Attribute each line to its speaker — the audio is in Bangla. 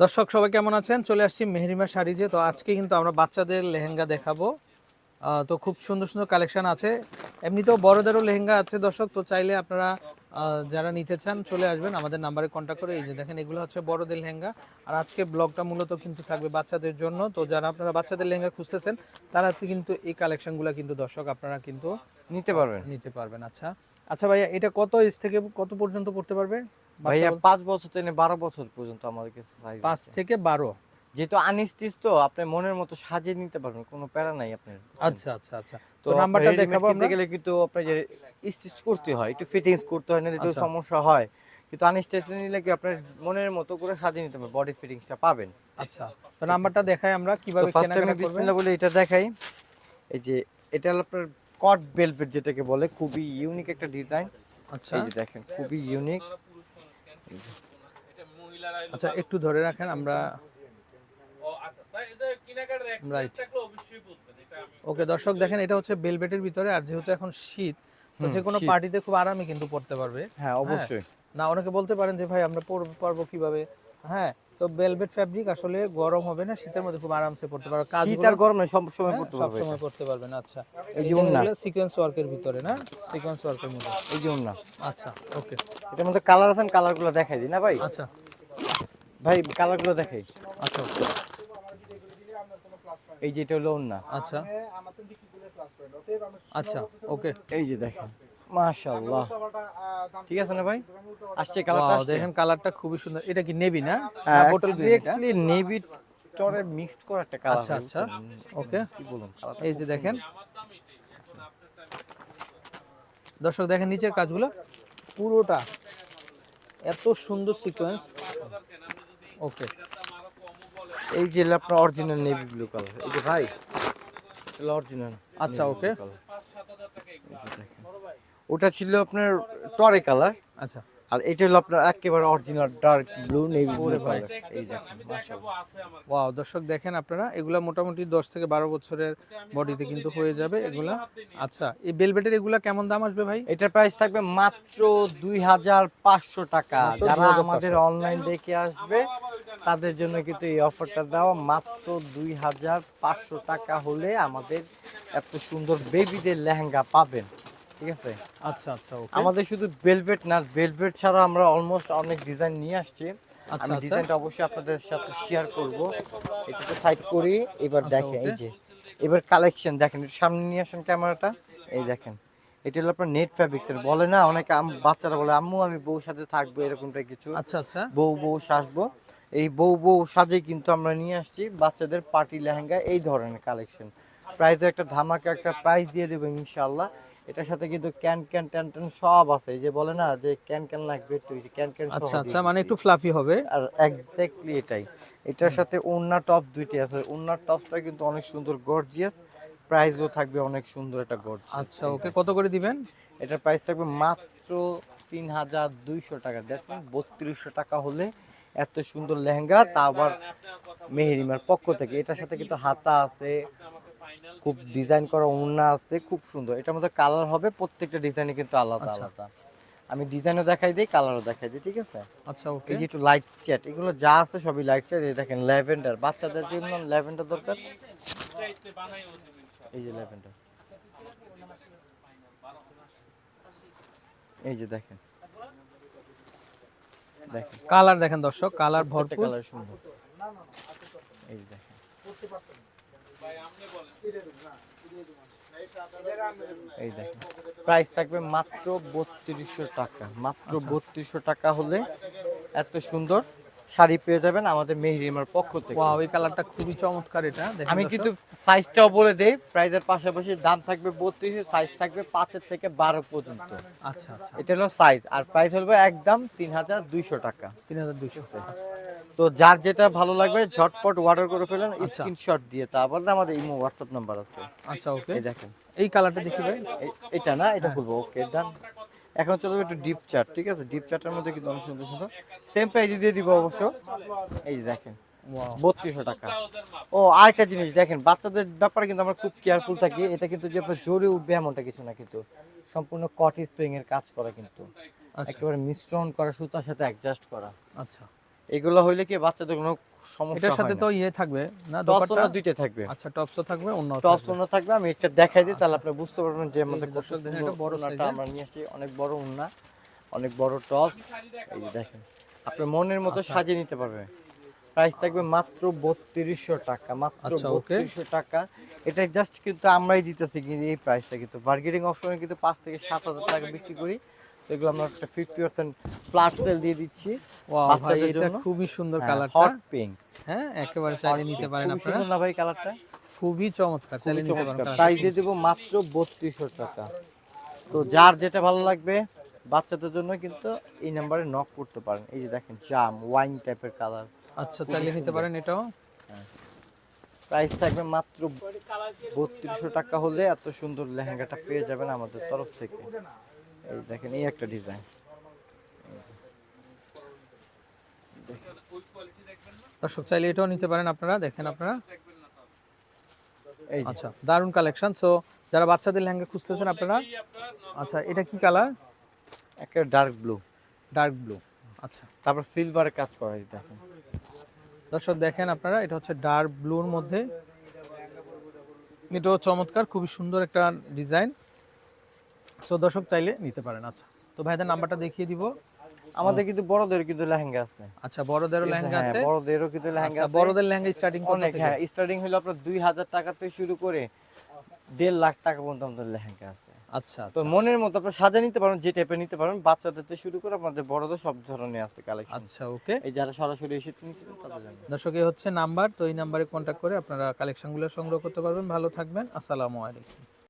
Speaker 1: দর্শক, সবাই কেমন আছেন? চলে আসছি মেহরিমা শাড়িজে। তো আজকে কিন্তু আমরা বাচ্চাদের লেহেঙ্গা দেখাবো। তো খুব সুন্দর সুন্দর কালেকশান আছে। এমনিতেও বড়দেরও লেহেঙ্গা আছে দর্শক, তো চাইলে আপনারা যারা নিতে চান চলে আসবেন। আমাদের নাম্বারে কন্ট্যাক্ট করে এই যে দেখেন, এগুলো হচ্ছে বড়দের লেহেঙ্গা। আর আজকে ব্লগটা মূলত কিন্তু থাকবে বাচ্চাদের জন্য। তো যারা আপনারা বাচ্চাদের লেহেঙ্গা খুঁজতেছেন, তারা কিন্তু এই কালেকশনগুলো কিন্তু দর্শক, আপনারা কিন্তু
Speaker 2: নিতে পারবেন।
Speaker 1: নিতে পারবেন আচ্ছা। আচ্ছা ভাইয়া এটা কত এজ থেকে কত পর্যন্ত পড়তে পারবে?
Speaker 2: ভাইয়া পাঁচ বছর থেকে বারো বছর পর্যন্ত আমাদের কাছে
Speaker 1: পাঁচ থেকে বারো।
Speaker 2: যেহেতু আনস্টিচ তো আপনি মনের মতো সাজিয়ে নিতে পারবেন কোনো প্যারা নাই আপনার
Speaker 1: আচ্ছা আচ্ছা আচ্ছা। তো নাম্বারটা দেখাবো
Speaker 2: কিনতে
Speaker 1: আমরা।
Speaker 2: গেলে কিন্তু আপনার যে স্টিচ করতে হয় একটু ফিটিংস করতে হয় না একটু
Speaker 1: আচ্ছা।
Speaker 2: সমস্যা হয়। কিন্তু আনস্টিচ নিলে কি আপনার মনের মতো করে সাজিয়ে নিতে পারবেন বডি ফিটিংসটা পাবেন।
Speaker 1: আচ্ছা তো নাম্বারটা দেখাই আমরা কীভাবে
Speaker 2: বিসমিল্লাহ বলে এটা দেখাই। এই যে এটা হলো আপনার কট বেলভেট যেটাকে বলে খুবই ইউনিক একটা ডিজাইন
Speaker 1: আচ্ছা।
Speaker 2: এই যে দেখেন খুবই ইউনিক
Speaker 1: আচ্ছা একটু ধরে রাখেন আমরা ওকে দর্শক দেখেন এটা হচ্ছে বেলভেটের ভিতরে আর যেহেতু এখন শীত তো যে কোনো পার্টিতে খুব আরামে কিন্তু পড়তে পারবে।
Speaker 2: হ্যাঁ। অবশ্যই।
Speaker 1: না অনেকে বলতে পারেন যে ভাই আমরা পরবো পারব কীভাবে? হ্যাঁ তো বেলভেট ফ্যাব্রিক আসলে গরম হবে না শীতের মধ্যে খুব আরামসে পড়তে পারো। কাজ
Speaker 2: শীত আর গরমে সব সময় পড়তে
Speaker 1: সব
Speaker 2: পারবে
Speaker 1: সময় পড়তে পারবেন আচ্ছা।
Speaker 2: এই যে ওড়না।
Speaker 1: সিকোয়েন্স ওয়ার্কের ভিতরে না? সিকোয়েন্স ওয়ার্কের মধ্যে।
Speaker 2: এই যে না
Speaker 1: আচ্ছা ওকে
Speaker 2: এটার মধ্যে কালার আছেন কালারগুলো দেখাই দিই না ভাই?
Speaker 1: আচ্ছা।
Speaker 2: ভাই কালারগুলো দেখাই।
Speaker 1: আচ্ছা
Speaker 2: এই যে এটা হলো ওন্না
Speaker 1: আচ্ছা। আচ্ছা ওকে
Speaker 2: এই যে দেখেন। মাশাআল্লাহ। ঠিক আছে না ভাই? আসছে কালারটা
Speaker 1: দেখেন কালারটা খুবই সুন্দর। এটা কি নেবি না? গ্রিন
Speaker 2: এক্স্যাক্টলি নেভি টরে মিক্সড করা একটা কালার
Speaker 1: আচ্ছা, আচ্ছা। ওকে
Speaker 2: কি বলুন
Speaker 1: এই যে দেখেন। দর্শক দেখেন নিচের কাজগুলো। পুরোটা এত সুন্দর সিকোয়েন্স ওকে
Speaker 2: এই যে আপনার অরিজিনাল নেভি ব্লু কালার এই যে ভাই অরিজিনাল
Speaker 1: আচ্ছা, okay.
Speaker 2: ওটা ছিল আপনার টরে কালার।
Speaker 1: আচ্ছা।
Speaker 2: আর এটা হলো আপনার একেবারে original dark blue navy blue colour এই দেখেন
Speaker 1: ওয়াও দর্শক দেখেন আপনারা এগুলা মোটামুটি দশ থেকে বারো বছরের বডিতে কিন্তু হয়ে যাবে এগুলা। আচ্ছা এই বেলভেটের এগুলা কেমন দাম আসবে ভাই?
Speaker 2: এটার প্রাইস থাকবে মাত্র দুই হাজার পাঁচশো টাকা। যারা
Speaker 1: 2500
Speaker 2: আমাদের অনলাইন দেখে আসবে তাদের জন্য কিন্তু এই অফারটা দেওয়া মাত্র দুই হাজার পাঁচশো টাকা হলে আমাদের এত সুন্দর বেবিদের লেহেঙ্গা পাবেন। ঠিক আছে?
Speaker 1: আচ্ছা আচ্ছা
Speaker 2: আমাদের শুধু বেলভেট না বেলভেট ছাড়া আমরা অলমোস্ট অনেক ডিজাইন নিয়ে আসছি।
Speaker 1: আচ্ছা
Speaker 2: আমি
Speaker 1: আচ্ছা।
Speaker 2: ডিজাইনটা অবশ্যই আপনাদের সাথে শেয়ার করব। এটাতে সাইড করি এবার
Speaker 1: আচ্ছা,
Speaker 2: দেখেন এই যে এবার কালেকশন দেখেন সামনে নিয়ে আসেন ক্যামেরাটা। এই দেখেন এটা হলো আপনার নেট ফ্যাব্রিক্সের বলে না অনেক বাচ্চারা বলে আম্মু আমি বউ সাথে থাকব এরকমটা কিছু।
Speaker 1: আচ্ছা আচ্ছা।
Speaker 2: বউ বউ সাজবো। এই বউ বউ সাজে কিন্তু আমরা নিয়ে আসছি বাচ্চাদের পার্টি লেহেঙ্গা এই ধরনের কালেকশন প্রাইসে একটা ধামাকা একটা প্রাইস দিয়ে দেবো ইনশাল্লাহ এটার সাথে কিন্তু ক্যান ক্যান ট্যান ট্যান সব আছে। যে বলে না যে ক্যান ক্যান লাগবে একটু ক্যান ক্যান
Speaker 1: আচ্ছা আচ্ছা মানে একটু ফ্লাফি হবে।
Speaker 2: আর এক্স্যাক্টলি এটাই। এটার সাথে ওন্না টপ দুইটি আছে। ওন্নার টপটা কিন্তু অনেক সুন্দর গর্জিয়াস প্রাইসও থাকবে অনেক সুন্দর একটা গর্জিয়াস
Speaker 1: আচ্ছা ওকে কত করে দিবেন?
Speaker 2: এটার প্রাইস থাকবে মাত্র তিন হাজার দুইশো টাকা। দেখুন বত্রিশশো টাকা হলে এত সুন্দর লেহেঙ্গা তা আবার মেহেরিমার পক্ষ থেকে। এটার সাথে কিন্তু হাতা আছে খুব ডিজাইন করা ওড়না আছে খুব সুন্দর। এটার মধ্যে কালার হবে প্রত্যেকটা ডিজাইনে কিন্তু আলাদা
Speaker 1: আচ্ছা।
Speaker 2: আলাদা। আমি ডিজাইনও দেখাই দিই কালারও দেখাই দিই ঠিক আছে?
Speaker 1: আচ্ছা ওকে।
Speaker 2: এই যে একটু লাইট চ্যাট এগুলো যা আছে সবই লাইট চ্যাট এই দেখেন ল্যাভেন্ডার বাচ্চাদের জন্য ল্যাভেন্ডার দরকার। এই যে ল্যাভেন্ডার এই যে দেখেন। দেখেন।
Speaker 1: কালার দেখেন দর্শক কালার ভরপুর।
Speaker 2: কালার সুন্দর। এই যে দেখেন। এই দেখেন প্রাইস থাকবে মাত্র বত্রিশশো টাকা। মাত্র
Speaker 1: আচ্ছা।
Speaker 2: বত্রিশশো টাকা হলে এত সুন্দর শাড়ি পেয়ে যাবেন আমাদের মেহরিমার পক্ষ থেকে।
Speaker 1: ওয়াও এই কালারটা খুবই চমৎকার এটা
Speaker 2: আমি কিন্তু সাইজটাও বলে দেই প্রাইজের পাশাপাশি দাম থাকবে বত্রিশে সাইজ থাকবে পাঁচের থেকে বারো পর্যন্ত।
Speaker 1: আচ্ছা আচ্ছা।
Speaker 2: এটা হলো সাইজ আর প্রাইস হলো একদম তিন হাজার দুইশো টাকা।
Speaker 1: তিন হাজার দুইশো।
Speaker 2: তো যার যেটা ভালো লাগবে ঝটপট অর্ডার করে ফেলেন
Speaker 1: আচ্ছা।
Speaker 2: স্ক্রিনশট দিয়ে তারপর আমাদের ইমো হোয়াটসঅ্যাপ নাম্বার আছে।
Speaker 1: আচ্ছা ওকে।
Speaker 2: এই দেখেন।
Speaker 1: এই কালারটা দেখি ভাই
Speaker 2: এটা না এটা। বলব ওকে ডান এখন চলো একটু ডিপ চার্ট ঠিক আছে? ডিপ চার্টের মধ্যে কিন্তু অনেক সুন্দর সুন্দর। সেম প্রাইসে দিয়ে দিব অবশ্য। এই যে দেখেন বত্রিশশো টাকা। ও আরেকটা জিনিস দেখেন বাচ্চাদের ব্যাপারে কিন্তু আমরা খুব কেয়ারফুল থাকি। এটা কিন্তু যে আপনার জোরে উঠবে এমনটা কিছু না কিন্তু। সম্পূর্ণ কট স্প্রিং এর কাজ করা কিন্তু।
Speaker 1: আচ্ছা।
Speaker 2: একেবারে মিশ্রণ করা সুতার সাথে অ্যাডজাস্ট করা।
Speaker 1: আচ্ছা।
Speaker 2: এগুলো হইলে কি বাচ্চাদের কোনো সমস্যা
Speaker 1: এটার সাথে তো ইয়ে থাকবে না? দোপাট্টা?
Speaker 2: দুইটা থাকবে।
Speaker 1: আচ্ছা টপসও থাকবে অন্য
Speaker 2: টপ সোনা থাকবে আমি একটা দেখাই দিই তাহলে আপনি বুঝতে পারবেন যে আমাদের কত
Speaker 1: দর্শক দেখেন,
Speaker 2: সুন্দর
Speaker 1: এটা বড়
Speaker 2: ওড়নাটা আমরা নিয়ে আসছি অনেক বড় উন্না অনেক বড় টপ এই যে দেখেন আপনি মনের মতো
Speaker 1: আচ্ছা।
Speaker 2: সাজিয়ে নিতে পারবেন। প্রাইস থাকবে মাত্র বত্রিশশো টাকা মাত্র
Speaker 1: আচ্ছা,
Speaker 2: বত্রিশশো টাকা। এটা জাস্ট কিন্তু আমরাই দিতেছি কিন্তু এই প্রাইসটা কিন্তু বার্গেনিং অপশনে কিন্তু পাঁচ থেকে সাত হাজার টাকা বিক্রি করি। এগুলো আমরা একটা ফিফটি পার্সেন্ট ফ্ল্যাট সেল দিয়ে দিচ্ছি বাচ্চাদের জন্য?
Speaker 1: খুবই সুন্দর
Speaker 2: হট পিঙ্ক
Speaker 1: হ্যাঁ একেবারে চাইলে নিতে পারেন আপনারা।
Speaker 2: না ভাই কালারটা
Speaker 1: খুবই চমৎকার চাইলে নিতে পারেন
Speaker 2: প্রাইস দিয়ে দেবো মাত্র বত্রিশশো টাকা। তো যার যেটা ভালো লাগবে বাচ্চাদের জন্য কিন্তু এই নাম্বারে নক করতে পারেন। এই যে দেখেন জাম ওয়াইন টাইপের কালার
Speaker 1: আচ্ছা চাইলে নিতে পারেন এটাও?
Speaker 2: প্রাইস থাকবে মাত্র বত্রিশশো টাকা হলে এত সুন্দর লেহেঙ্গাটা পেয়ে যাবেন আমাদের তরফ থেকে। এই দেখেন এই একটা ডিজাইন
Speaker 1: দর্শক চাইলে এটাও নিতে পারেন আপনারা দেখেন আপনারা।
Speaker 2: এই
Speaker 1: আচ্ছা দারুণ কালেকশন সো যারা বাচ্চাদের লেহেঙ্গা খুঁজতেছেন আপনারা আচ্ছা এটা কি কালার
Speaker 2: একটা ডার্ক ব্লু
Speaker 1: ডার্ক ব্লু আচ্ছা।
Speaker 2: তারপর সিলভারের কাজ করা দেখেন।
Speaker 1: দর্শক দেখেন আপনারা এটা হচ্ছে ডার্ক ব্লুর মধ্যে। এটাও চমৎকার খুবই সুন্দর একটা ডিজাইন সো দর্শক চাইলে নিতে পারেন। আচ্ছা তো ভাইদের নাম্বারটা দেখিয়ে দিব।
Speaker 2: আমাদের কিন্তু বড়দের কিন্তু লেহেঙ্গা আছে।
Speaker 1: আচ্ছা বড়দেরও লেহেঙ্গা
Speaker 2: হ্যাঁ,
Speaker 1: আছে?
Speaker 2: বড়দেরও কিন্তু লেহেঙ্গা
Speaker 1: আচ্ছা
Speaker 2: আছে।
Speaker 1: বড়দের লেহেঙ্গা স্টার্টিং
Speaker 2: অনেক হ্যাঁ স্টার্টিং হলো আপনার দুই হাজার টাকা থেকে শুরু করে দেড় লাখ টাকা পর্যন্ত আমাদের লেহেঙ্গা আছে।
Speaker 1: আচ্ছা
Speaker 2: তো মনের মতো আপনি সাজা নিতে পারেন যে টাইপের নিতে পারেন বাচ্চাদের থেকে শুরু করে আমাদের বড়দের সব ধরনের আছে কালেকশন
Speaker 1: আচ্ছা ওকে
Speaker 2: এই যারা সরাসরি এসে নিতে
Speaker 1: দর্শক এই হচ্ছে নাম্বার তো এই নাম্বারে কন্ট্যাক্ট করে আপনারা কালেকশনগুলো সংগ্রহ করতে পারবেন। ভালো থাকবেন আসসালামু আলাইকুম।